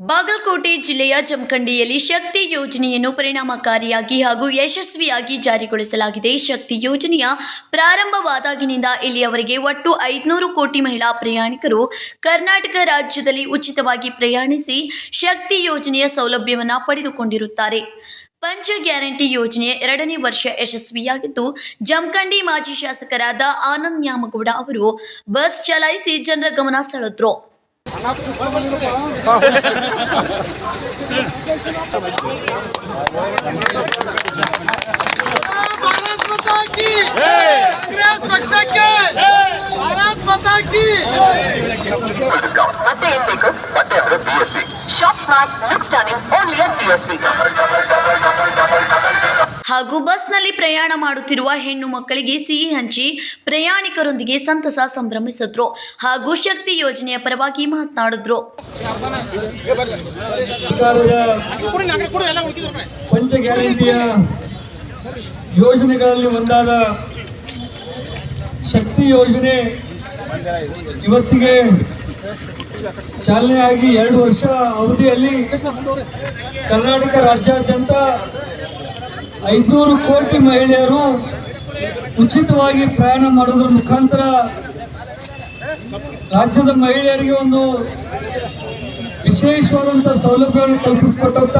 ಬಾಗಲಕೋಟೆ ಜಿಲ್ಲೆಯ ಜಮಖಂಡಿಯಲ್ಲಿ ಶಕ್ತಿ ಯೋಜನೆಯನ್ನು ಪರಿಣಾಮಕಾರಿಯಾಗಿ ಹಾಗೂ ಯಶಸ್ವಿಯಾಗಿ ಜಾರಿಗೊಳಿಸಲಾಗಿದೆ. ಶಕ್ತಿ ಯೋಜನೆಯ ಪ್ರಾರಂಭವಾದಾಗಿನಿಂದ ಇಲ್ಲಿಯವರೆಗೆ ಒಟ್ಟು ಐದುನೂರು ಕೋಟಿ ಮಹಿಳಾ ಪ್ರಯಾಣಿಕರು ಕರ್ನಾಟಕ ರಾಜ್ಯದಲ್ಲಿ ಉಚಿತವಾಗಿ ಪ್ರಯಾಣಿಸಿ ಶಕ್ತಿ ಯೋಜನೆಯ ಸೌಲಭ್ಯವನ್ನು ಪಡೆದುಕೊಂಡಿರುತ್ತಾರೆ. ಪಂಚ ಗ್ಯಾರಂಟಿ ಯೋಜನೆಯ ಎರಡನೇ ವರ್ಷ ಯಶಸ್ವಿಯಾಗಿದ್ದು, ಜಮಖಂಡಿ ಮಾಜಿ ಶಾಸಕರಾದ ಆನಂದ್ ನ್ಯಾಮಗೌಡ ಅವರು ಬಸ್ ಚಲಾಯಿಸಿ ಜನರ ಗಮನ ಸೆಳೆದ್ರು. Discount. Bate MBK, Bate BSc. Shop smart, looks stunning, only at BSc. ಹಾಗೂ ಬಸ್ನಲ್ಲಿ ಪ್ರಯಾಣ ಮಾಡುತ್ತಿರುವ ಹೆಣ್ಣು ಮಕ್ಕಳಿಗೆ ಸಿಹಿ ಹಂಚಿ ಪ್ರಯಾಣಿಕರೊಂದಿಗೆ ಸಂತಸ ಸಂಭ್ರಮಿಸಿದ್ರು ಹಾಗೂ ಶಕ್ತಿ ಯೋಜನೆಯ ಪರವಾಗಿ ಮಾತನಾಡಿದ್ರು. ಯೋಜನೆಗಳಲ್ಲಿ ಒಂದಾದ ಶಕ್ತಿ ಯೋಜನೆ ಇವತ್ತಿಗೆ ಚಾಲನೆಯಾಗಿ ಎರಡು ವರ್ಷ ಅವಧಿಯಲ್ಲಿ ಕರ್ನಾಟಕ ರಾಜ್ಯಾದ್ಯಂತ ಐದುನೂರು ಕೋಟಿ ಮಹಿಳೆಯರು ಉಚಿತವಾಗಿ ಪ್ರಯಾಣ ಮಾಡೋದ್ರ ಮುಖಾಂತರ ರಾಜ್ಯದ ಮಹಿಳೆಯರಿಗೆ ಒಂದು ವಿಶೇಷವಾದಂಥ ಸೌಲಭ್ಯವನ್ನು ಕಲ್ಪಿಸಿಕೊಟ್ಟಂತ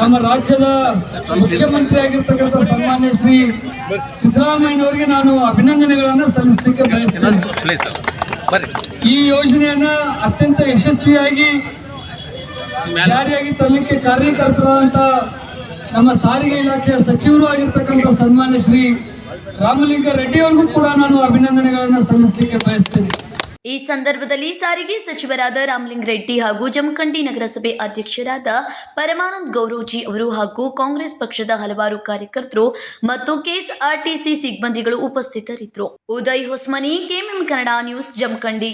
ನಮ್ಮ ರಾಜ್ಯದ ಮುಖ್ಯಮಂತ್ರಿ ಆಗಿರ್ತಕ್ಕಂಥ ಸನ್ಮಾನ್ಯ ಶ್ರೀ ಸಿದ್ದರಾಮಯ್ಯನವರಿಗೆ ನಾನು ಅಭಿನಂದನೆಗಳನ್ನು ಸಲ್ಲಿಸಲಿಕ್ಕೆ ಬಯಸ್ತೇನೆ. ಈ ಯೋಜನೆಯನ್ನ ಅತ್ಯಂತ ಯಶಸ್ವಿಯಾಗಿ ಜಾರಿಯಾಗಿ ತರಲಿಕ್ಕೆ ಕಾರ್ಯಕರ್ತರಾದಂಥ ನಮ್ಮ ಸಾರಿಗೆ ಇಲಾಖೆಯ ಸಚಿವರು ಆಗಿರ್ತಕ್ಕಂಥ ಸನ್ಮಾನ್ಯ ಶ್ರೀ ರಾಮಲಿಂಗ ರೆಡ್ಡಿ ಅವ್ರಿಗೂ ಕೂಡ ನಾನು ಅಭಿನಂದನೆಗಳನ್ನು ಸಲ್ಲಿಸಲಿಕ್ಕೆ ಬಯಸ್ತೇನೆ. ಈ ಸಂದರ್ಭದಲ್ಲಿ ಸಾರಿಗೆ ಸಚಿವರಾದ ರಾಮಲಿಂಗ್ ರೆಡ್ಡಿ ಹಾಗೂ ಜಮಖಂಡಿ ನಗರಸಭೆ ಅಧ್ಯಕ್ಷರಾದ ಪರಮಾನಂದ್ ಗೌರವ್ಜಿ ಅವರು ಹಾಗೂ ಕಾಂಗ್ರೆಸ್ ಪಕ್ಷದ ಹಲವಾರು ಕಾರ್ಯಕರ್ತರು ಮತ್ತು ಕೆಎಸ್ಆರ್ಟಿಸಿ ಸಿಬ್ಬಂದಿಗಳು ಉಪಸ್ಥಿತರಿದ್ದರು. Uday Hosmani, KMM Kannada news, Jamakhandi.